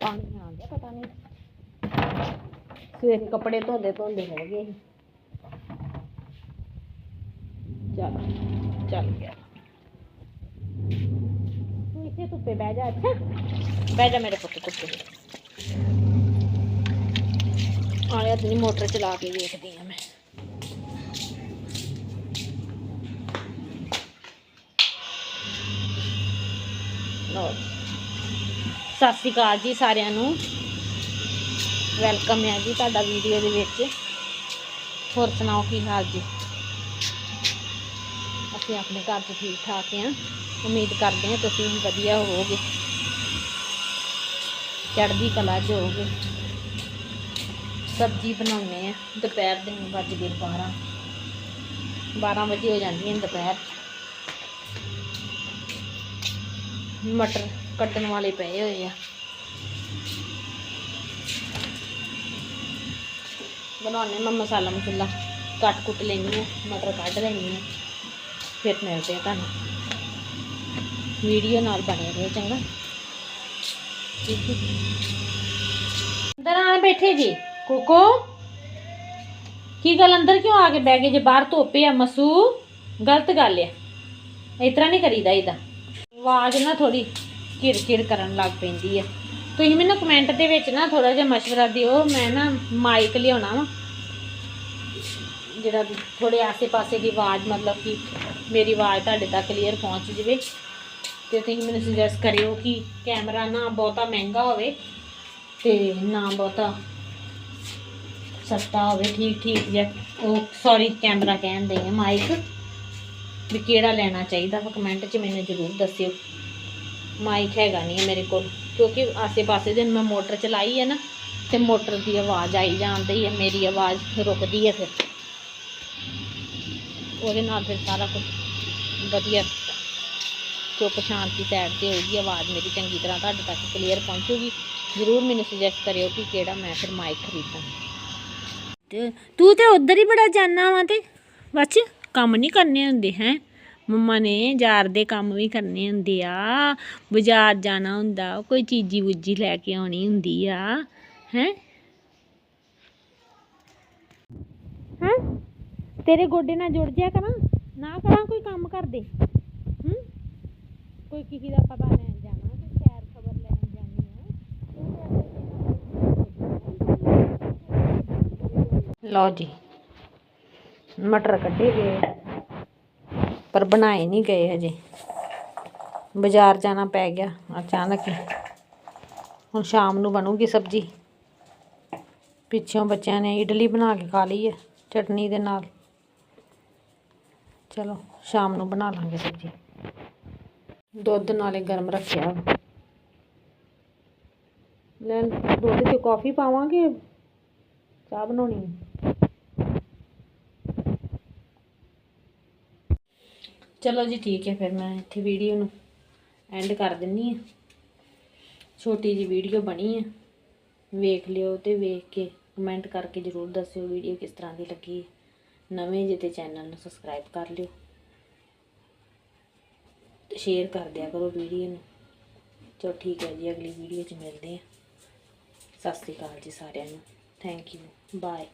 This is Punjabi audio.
ਪਾਣੀ ਆ ਗਿਆ ਪਤਾ ਨਹੀਂ ਸਵੇਰੇ ਕੱਪੜੇ ਧੋਂਦੇ ਧੋਂਦੇ ਹੋ ਗਏ ਸੀ। ਚੱਲ ਚੱਲ ਗਿਆ। ਤੂੰ ਇੱਥੇ ਧੁੱਪੇ ਬਹਿ ਜਾ, ਅੱਛਾ? ਬਹਿ ਜਾ ਮੇਰੇ ਪੁੱਤ, ਧੁੱਪੇ। ਆਇਆ ਤੇ ਮੋਟਰ ਚਲਾ ਕੇ ਵੇਖਦੀ ਆ ਮੈਂ। ਲਓ। ਜੀ। ਸਤਿ ਸ਼੍ਰੀ ਅਕਾਲ ਜੀ ਸਾਰਿਆਂ ਨੂੰ। ਵੈਲਕਮ ਹੈ ਜੀ ਤੁਹਾਡਾ ਵੀਡੀਓ ਦੇ ਵਿੱਚ। ਹੋਰ ਸੁਣਾਓ ਕੀ ਹਾਲ ਜੀ? ਅਸੀਂ ਆਪਣੇ ਘਰ 'ਚ ਠੀਕ ਠਾਕ ਹਾਂ। ਉਮੀਦ ਕਰਦੇ ਹਾਂ ਤੁਸੀਂ ਵਧੀਆ ਹੋਵੋਗੇ। ਚੜ੍ਹਦੀ ਕਲਾ 'ਚ ਹੋਵੋਗੇ। ਸਬਜ਼ੀ ਬਣਾਉਂਦੇ ਆ ਦੁਪਹਿਰ ਦੇ ਵੱਜ ਗਏ 12 12 ਵਜੇ ਹੋ ਜਾਂਦੀ ਹੈ ਦੁਪਹਿਰ। ਮਟਰ ਕੱਢਣ ਵਾਲੇ ਪਏ ਹੋਏ ਆ। ਬਣਾਉਣੇ ਮੈਂ ਮਸਾਲਾ ਮਸੂਲਾ। ਕੱਟ ਕੁੱਟ ਲੈਣੀ ਆ, ਮਟਰ ਕੱਢ ਲੈਣੀ ਆ। ਫਿਰ ਮਿਲਦੇ ਆ ਤੁਹਾਨੂੰ। ਵੀਡੀਓ ਨਾਲ ਬਣੇ ਰਹੋ ਚੰਗਾ। ਅੰਦਰ ਆ ਬੈਠੇ ਜੀ। ਕੋਕੋ, ਕੀ ਗੱਲ ਅੰਦਰ ਕਿਉਂ ਆ ਕੇ ਬਹਿ ਗਏ ਜੇ ਬਾਹਰ ਧੋਪੇ ਆ ਮਸੂ? ਗਲਤ ਗੱਲ ਆ। ਇਸ ਤਰ੍ਹਾਂ ਨਹੀਂ ਕਰੀਦਾ ਇਹਦਾ। ਆਵਾਜ਼ ਨਾ ਥੋੜੀ ਕਿਰਕਿਰ ਕਰਨ ਲੱਗ ਪੈਂਦੀ ਆ। ਤੁਸੀਂ ਮੈਨੂੰ ਕਮੈਂਟ ਦੇ ਵਿੱਚ ਨਾ ਥੋੜਾ ਜਿਹਾ ਮਸ਼ਵਰਾ ਦਿਓ, ਮੈਂ ਨਾ ਮਾਈਕ ਲਿਆਉਣਾ ਵਾ। ਜਿਹੜਾ ਥੋੜੇ ਆਸੇ-ਪਾਸੇ ਦੀ ਆਵਾਜ਼, ਮਤਲਬ ਕਿ ਮੇਰੀ ਆਵਾਜ਼ ਤੁਹਾਡੇ ਤੱਕ ਕਲੀਅਰ ਪਹੁੰਚ ਜਵੇ। ਤੇ ਤੁਸੀਂ ਮੈਨੂੰ ਸੁਜੈਸਟ ਕਰਿਓ ਕਿ ਕੈਮਰਾ ਨਾ ਬਹੁਤਾ ਮਹਿੰਗਾ ਹੋਵੇ ਤੇ ਨਾ ਬਹੁਤਾ ਸਸਤਾ ਹੋਵੇ। ਠੀਕ ਠੀਕ ਜਿਹਾ ਉਹ ਸੌਰੀ ਕੈਮਰਾ ਕਹਿੰਦੇ ਆ ਮਾਈਕ ਵੀ ਕਿਹੜਾ ਲੈਣਾ ਚਾਹੀਦਾ ਵਾ? ਕਮੈਂਟ 'ਚ ਮੈਨੂੰ ਜ਼ਰੂਰ ਦੱਸਿਓ। ਮਾਈਕ ਹੈਗਾ ਨਹੀਂ ਹੈ ਮੇਰੇ ਕੋਲ ਕਿਉਂਕਿ ਆਸੇ-ਪਾਸੇ ਦੇ ਮੈਂ ਮੋਟਰ ਚਲਾਈ ਹੈ ਨਾ ਤੇ ਮੋਟਰ ਦੀ ਆਵਾਜ਼ ਆਈ ਜਾਂਦੀ ਹੈ ਮੇਰੀ ਆਵਾਜ਼ ਰੁਕਦੀ ਹੈ ਫਿਰ ਉਹਦੇ ਨਾਲ ਫਿਰ ਸਾਰਾ ਕੁਝ ਵਧੀਆ ਚੁੱਪ ਸ਼ਾਂਤੀ ਸਾਈਡ ਤੇ ਹੋਊਗੀ ਆਵਾਜ਼ ਮੇਰੀ ਚੰਗੀ ਤਰ੍ਹਾਂ ਤੁਹਾਡੇ ਤੱਕ ਕਲੀਅਰ ਪਹੁੰਚੂਗੀ ਜ਼ਰੂਰ ਮੈਨੂੰ ਸੁਜੈਸਟ ਕਰਿਓ ਕਿ ਕਿਹੜਾ ਮੈਂ ਫਿਰ ਮਾਈਕ ਖਰੀਦਾਂ ਤੇ ਤੂੰ ਤੇ ਉਧਰ ਹੀ ਬੜਾ ਜਾਣਾ ਵਾ ਤੇ ਬੱਚ ਕੰਮ ਨਹੀਂ ਕਰਨੇ ਹੁੰਦੇ ਹੈ ਮੰਮਾ ਨੇ ਜਾਰ ਦੇ ਕੰਮ ਵੀ ਕਰਨੇ ਹੁੰਦੇ ਆ ਬਾਜ਼ਾਰ ਜਾਣਾ ਹੁੰਦਾ ਕੋਈ ਚੀਜ਼ੀ ਵੂਜੀ ਲੈ ਕੇ ਆਉਣੀ ਹੁੰਦੀ ਆ ਹੈ ਹੈ ਤੇਰੇ ਗੋਡੇ ਨਾਲ ਜੁੜ ਜਿਆ ਕਰਾਂ ਨਾ ਕਰਾਂ ਕੋਈ ਕੰਮ ਕਰਦੇ ਹੂੰ ਕੋਈ ਕਿਸੇ ਦਾ ਪਤਾ ਲੈਣ ਜਾਣਾ ਕੋਈ ਖੈਰ ਖਬਰ ਲੈਣ ਜਾਣੀ ਆ ਲਓ ਜੀ ਮਟਰ ਕੱਢੇ ਗਏ ਪਰ ਬਣਾਏ ਨਹੀਂ ਗਏ ਹਜੇ। ਬਾਜ਼ਾਰ ਜਾਣਾ ਪੈ ਗਿਆ ਅਚਾਨਕ। ਹੁਣ ਸ਼ਾਮ ਨੂੰ ਬਣੂਗੀ ਸਬਜ਼ੀ। ਪਿੱਛੋਂ ਬੱਚਿਆਂ ਨੇ ਇਡਲੀ ਬਣਾ ਕੇ ਖਾ ਲਈ ਹੈ, ਚਟਨੀ ਦੇ ਨਾਲ। ਚਲੋ, ਸ਼ਾਮ ਨੂੰ ਬਣਾ ਲਾਂਗੇ ਸਬਜ਼ੀ। ਦੁੱਧ ਨਾਲੇ ਗਰਮ ਰੱਖਿਆ। ਲੈ ਦੁੱਧ 'ਚ ਕਾਫੀ ਪਾਵਾਂਗੇ? ਚਾਹ ਬਣਾਉਣੀ ਹੈ ਚਲੋ ਜੀ ਠੀਕ ਹੈ, ਫਿਰ ਮੈਂ ਇੱਥੇ ਵੀਡੀਓ ਨੂੰ ਐਂਡ ਕਰ ਦਿੰਨੀ ਆ ਛੋਟੀ ਜੀ ਵੀਡੀਓ ਬਣੀ ਹੈ। ਵੇਖ ਲਿਓ ਤੇ ਵੇਖ ਕੇ ਕਮੈਂਟ ਕਰਕੇ ਜਰੂਰ ਦੱਸਿਓ ਵੀਡੀਓ ਕਿਸ ਤਰ੍ਹਾਂ ਦੀ ਲੱਗੀ ਨਵੇਂ ਜੇ ਤੇ ਚੈਨਲ ਨੂੰ ਸਬਸਕ੍ਰਾਈਬ ਕਰ ਲਿਓ ਤੇ ਸ਼ੇਅਰ ਕਰ ਦਿਆ ਕਰੋ ਵੀਡੀਓ ਨੂੰ। ਚਲੋ ਠੀਕ ਹੈ ਜੀ, ਅਗਲੀ ਵੀਡੀਓ 'ਚ ਮਿਲਦੇ ਹਾਂ। ਸਤਿ ਸ਼੍ਰੀ ਅਕਾਲ ਜੀ ਸਾਰਿਆਂ ਨੂੰ। Thank you bye